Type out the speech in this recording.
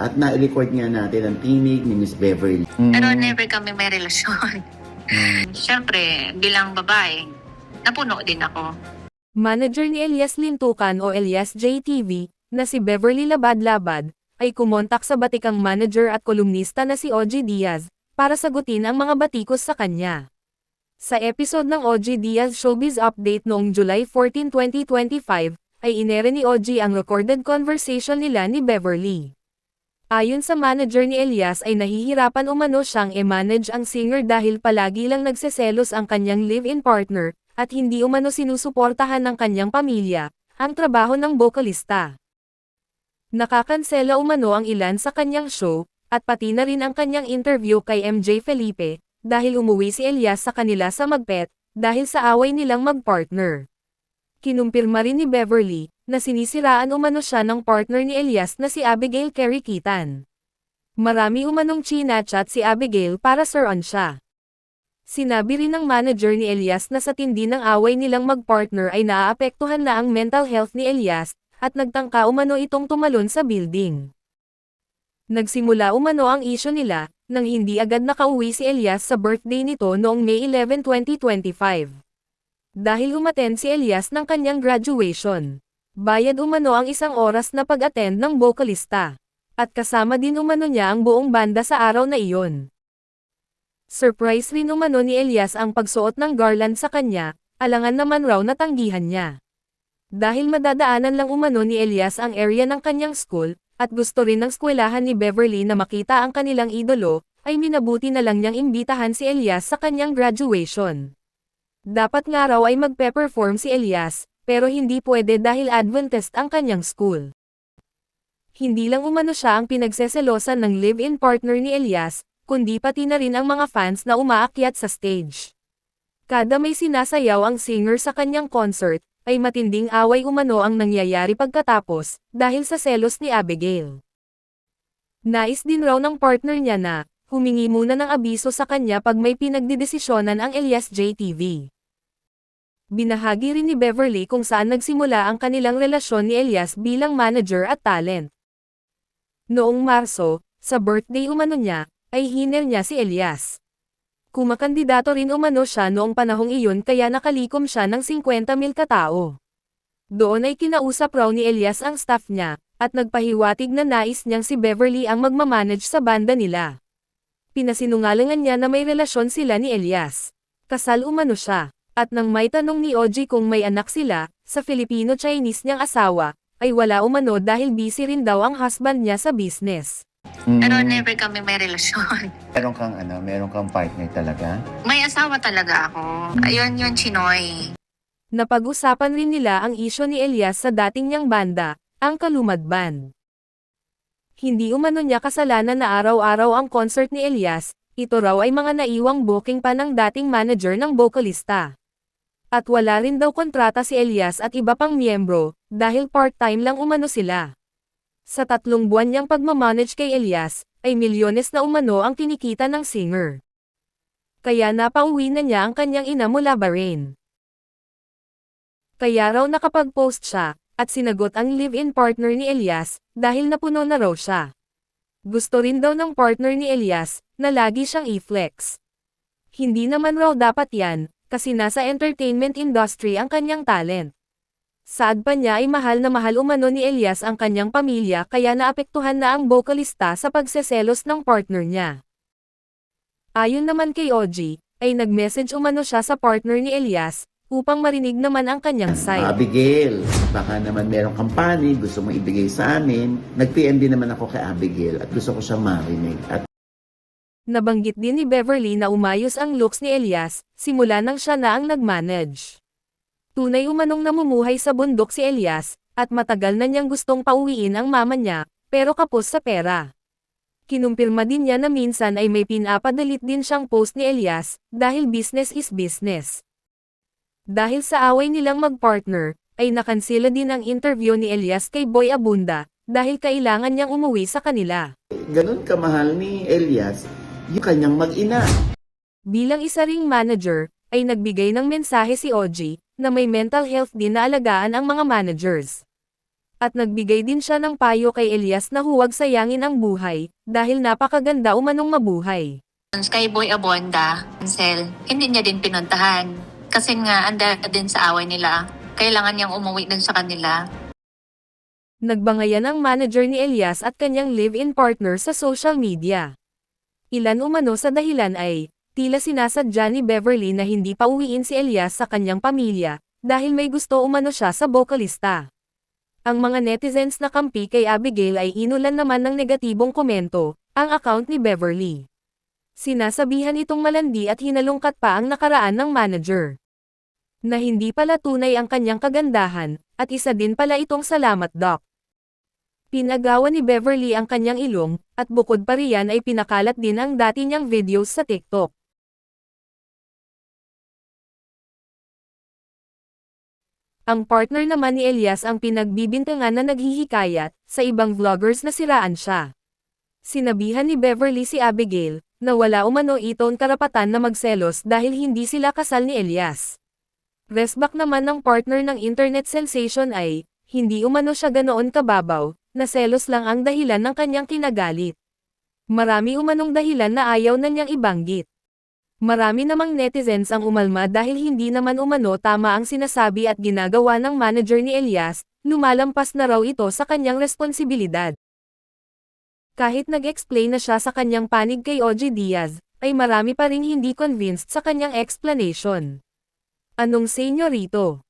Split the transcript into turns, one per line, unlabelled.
At na-record nga natin ang tinig ni Miss Beverly.
Pero never kami may relasyon. Siyempre, bilang babae, napuno din ako.
Manager ni Elias Lintukan o Elias JTV, na si Beverly Labad-Labad, ay kumontak sa batikang manager at kolumnista na si OG Diaz, para sagutin ang mga batikos sa kanya. Sa episode ng OG Diaz Showbiz Update noong July 14, 2025, ay inere ni OG ang recorded conversation nila ni Beverly. Ayon sa manager ni Elias ay nahihirapan umano siyang i-manage ang singer dahil palagi lang nagseselos ang kanyang live-in partner, at hindi umano sinusuportahan ng kanyang pamilya, ang trabaho ng bokalista. Nakakansela umano ang ilan sa kanyang show, at pati na rin ang kanyang interview kay MJ Felipe, dahil umuwi si Elias sa kanila sa Magpet, dahil sa away nilang magpartner. Kinumpirma rin ni Beverly, na sinisiraan umano siya ng partner ni Elias na si Abigail Kerikitan. Marami umanong chinachat si Abigail para suron siya. Sinabi rin ng manager ni Elias na sa tindi ng away nilang magpartner ay naaapektuhan na ang mental health ni Elias, at nagtangka umano itong tumalon sa building. Nagsimula umano ang isyo nila, nang hindi agad nakauwi si Elias sa birthday nito noong May 11, 2025. Dahil umaten si Elias ng kanyang graduation. Bayad umano ang isang oras na pag-attend ng bokalista. At kasama din umano niya ang buong banda sa araw na iyon. Surprise rin umano ni Elias ang pagsuot ng garland sa kanya, alangan naman raw na tanggihan niya. Dahil madadaanan lang umano ni Elias ang area ng kanyang school, at gusto rin ng skwelahan ni Beverly na makita ang kanilang idolo, ay minabuti na lang niyang imbitahan si Elias sa kanyang graduation. Dapat nga raw ay magpe-perform si Elias, pero hindi pwede dahil Adventist ang kanyang school. Hindi lang umano siya ang pinagseselosan ng live-in partner ni Elias, kundi pati na rin ang mga fans na umaakyat sa stage. Kada may sinasayaw ang singer sa kanyang concert, ay matinding away umano ang nangyayari pagkatapos, dahil sa selos ni Abigail. Nais din raw ng partner niya na, humingi muna ng abiso sa kanya pag may pinagdidesisyonan ang Elias JTV. Binahagi rin ni Beverly kung saan nagsimula ang kanilang relasyon ni Elias bilang manager at talent. Noong Marso, sa birthday umano niya, ay hiner niya si Elias. Kumakandidato rin umano siya noong panahong iyon kaya nakalikom siya ng 50 mil katao. Doon ay kinausap raw ni Elias ang staff niya, at nagpahiwatig na nais niyang si Beverly ang magmamanage sa banda nila. Pinasinungalingan niya na may relasyon sila ni Elias. Kasal umano siya, at nang may tanong ni Oji kung may anak sila, sa Filipino-Chinese niyang asawa, ay wala umano dahil busy rin daw ang husband niya sa business.
Pero
Mm.
never kami may relasyon.
Meron kang ano, meron kang partner talaga?
May asawa talaga ako. Ayun yun, Chinoy.
Napag-usapan rin nila ang isyo ni Elias sa dating niyang banda, ang Kalumad Band. Hindi umano niya kasalanan na araw-araw ang concert ni Elias, ito raw ay mga naiwang booking pa ng dating manager ng bokalista. At wala rin daw kontrata si Elias at iba pang miyembro, dahil part-time lang umano sila. Sa tatlong buwan niyang pagmamanage kay Elias, ay milyones na umano ang kinikita ng singer. Kaya napauwi na niya ang kanyang ina mula Bahrain. Kaya raw nakapag-post siya, at sinagot ang live-in partner ni Elias, dahil napuno na raw siya. Gusto rin daw ng partner ni Elias, na lagi siyang i-flex. Hindi naman raw dapat yan, kasi nasa entertainment industry ang kanyang talent. Saad pa niya ay mahal na mahal umano ni Elias ang kanyang pamilya kaya naapektuhan na ang bokalista sa pagseselos ng partner niya. Ayon naman kay Oji, ay nag-message umano siya sa partner ni Elias, upang marinig naman ang kanyang side.
Abigail, baka naman meron kang panig, gusto mo ibigay sa amin. Nag-PM din naman ako kay Abigail at gusto ko siyang marinig. At
Nabanggit din ni Beverly na umayos ang looks ni Elias, simula nang siya na ang nag-manage. Tunay umanong namumuhay sa bundok si Elias, at matagal na niyang gustong pauwiin ang mama niya, pero kapos sa pera. Kinumpirma din niya na minsan ay may pinapadalit din siyang post ni Elias, dahil business is business. Dahil sa away nilang magpartner, ay nakansela din ang interview ni Elias kay Boy Abunda, dahil kailangan niyang umuwi sa kanila.
ganun kamahal ni Elias, yung kanyang mag-ina.
Bilang isa ring manager, ay nagbigay ng mensahe si Oji, na may mental health din na alagaan ang mga managers. At nagbigay din siya ng payo kay Elias na huwag sayangin ang buhay, dahil napakaganda umanong mabuhay.
Skyboy Abonda, Ansel, hindi niya din pinuntahan. Kasi nga, anda din sa away nila. Kailangan niyang umuwi din sa kanila.
Nagbangayan ang manager ni Elias at kanyang live-in partner sa social media. Ilan umano sa dahilan ay, tila sinasadya ni Beverly na hindi pa uwiin si Elias sa kanyang pamilya, dahil may gusto umano siya sa bokalista. Ang mga netizens na kampi kay Abigail ay inulan naman ng negatibong komento, ang account ni Beverly. Sinasabihan itong malandi at hinalungkat pa ang nakaraan ng manager. Na hindi pala tunay ang kanyang kagandahan, at isa din pala itong salamat doc. Pinagawa ni Beverly ang kanyang ilong, at bukod pa riyan ay pinakalat din ang dati niyang videos sa TikTok. Ang partner naman ni Elias ang pinagbibintangan na naghihikayat, sa ibang vloggers na siraan siya. Sinabihan ni Beverly si Abigail, na wala umano iton karapatan na magselos dahil hindi sila kasal ni Elias. Resback naman ng partner ng internet sensation ay, hindi umano siya ganoon kababaw, na selos lang ang dahilan ng kanyang kinagalit. Marami umanong dahilan na ayaw na niyang ibanggit. Marami namang netizens ang umalma dahil hindi naman umano tama ang sinasabi at ginagawa ng manager ni Elias, lumalampas na raw ito sa kanyang responsibilidad. Kahit nag-explain na siya sa kanyang panig kay OG Diaz, ay marami pa ring hindi convinced sa kanyang explanation. Anong senyorito?